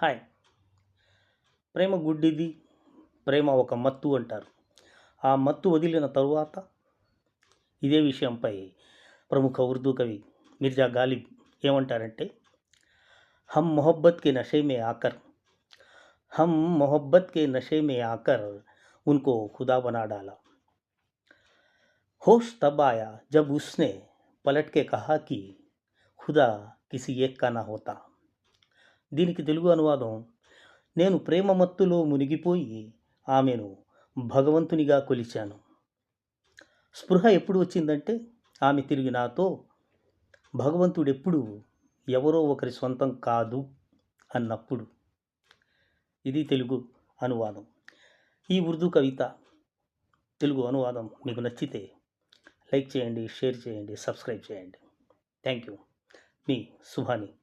Hi ప్రేమ గుడ్డిది ప్రేమ ఒక మత్తు అంటారు ఆ మత్తు వదిలిన తరువాత ఇదే విషయంపై ప్రముఖ ఉర్దూ కవి మిర్జా గాలిబ్ ఏమంటారంటే हम मोहब्बत के नशे में आकर हम मोहब्बत के नशे में आकर उनको खुदा बना डाला होश तब आया जब उसने पलट के कहा कि खुदा किसी एक का ना होता దీనికి తెలుగు అనువాదం నేను ప్రేమ మత్తులో మునిగిపోయి ఆమెను భగవంతునిగా కొలిచాను. స్పృహ ఎప్పుడు వచ్చిందంటే ఆమె తిరిగి నాతో భగవంతుడెప్పుడు ఎవరో ఒకరి సొంతం కాదు అన్నప్పుడు. ఇది తెలుగు అనువాదం. ఈ ఉర్దూ కవిత తెలుగు అనువాదం మీకు నచ్చితే లైక్ చేయండి షేర్ చేయండి సబ్స్క్రైబ్ చేయండి. Thank you. మీ సుభాని.